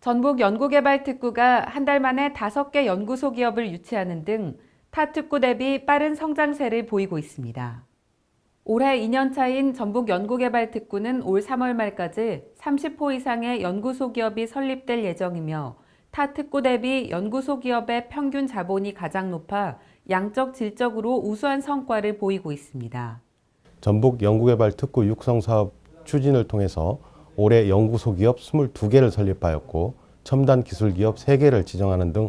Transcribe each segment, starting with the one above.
전북 연구개발특구가 한 달 만에 다섯 개 연구소 기업을 유치하는 등 타 특구 대비 빠른 성장세를 보이고 있습니다. 올해 2년 차인 전북 연구개발특구는 올 3월 말까지 30호 이상의 연구소 기업이 설립될 예정이며 타 특구 대비 연구소 기업의 평균 자본이 가장 높아 양적 질적으로 우수한 성과를 보이고 있습니다. 전북 연구개발 특구 육성 사업 추진을 통해서 올해 연구소 기업 22개를 설립하였고 첨단 기술 기업 3개를 지정하는 등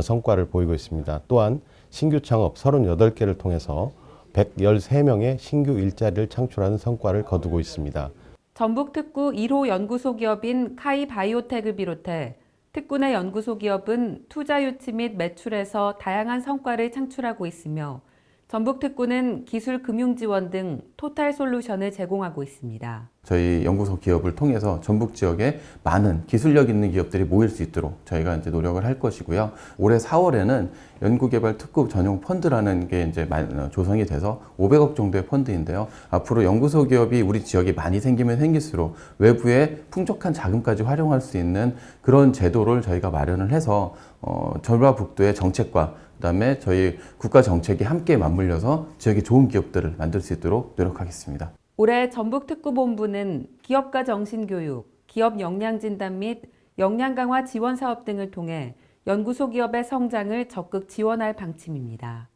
성과를 보이고 있습니다. 또한 신규 창업 38개를 통해서 113명의 신규 일자리를 창출하는 성과를 거두고 있습니다. 전북 특구 1호 연구소 기업인 카이 바이오텍을 비롯해 특구 내 연구소 기업은 투자 유치 및 매출에서 다양한 성과를 창출하고 있으며 전북 특구는 기술 금융 지원 등 토탈 솔루션을 제공하고 있습니다. 저희 연구소 기업을 통해서 전북 지역에 많은 기술력 있는 기업들이 모일 수 있도록 저희가 이제 노력을 할 것이고요. 올해 4월에는 연구개발 특구 전용 펀드라는 게 이제 마- 어, 조성이 돼서 500억 정도의 펀드인데요. 앞으로 연구소 기업이 우리 지역에 많이 생기면 생길수록 외부의 풍족한 자금까지 활용할 수 있는 그런 제도를 저희가 마련을 해서 어, 전라북도의 정책과 그다음에 저희 국가 정책이 함께 맞물려서 지역에 좋은 기업들을 만들 수 있도록 노력하겠습니다. 올해 전북특구본부는 기업가 정신교육, 기업 역량 진단 및 역량 강화 지원 사업 등을 통해 연구소 기업의 성장을 적극 지원할 방침입니다.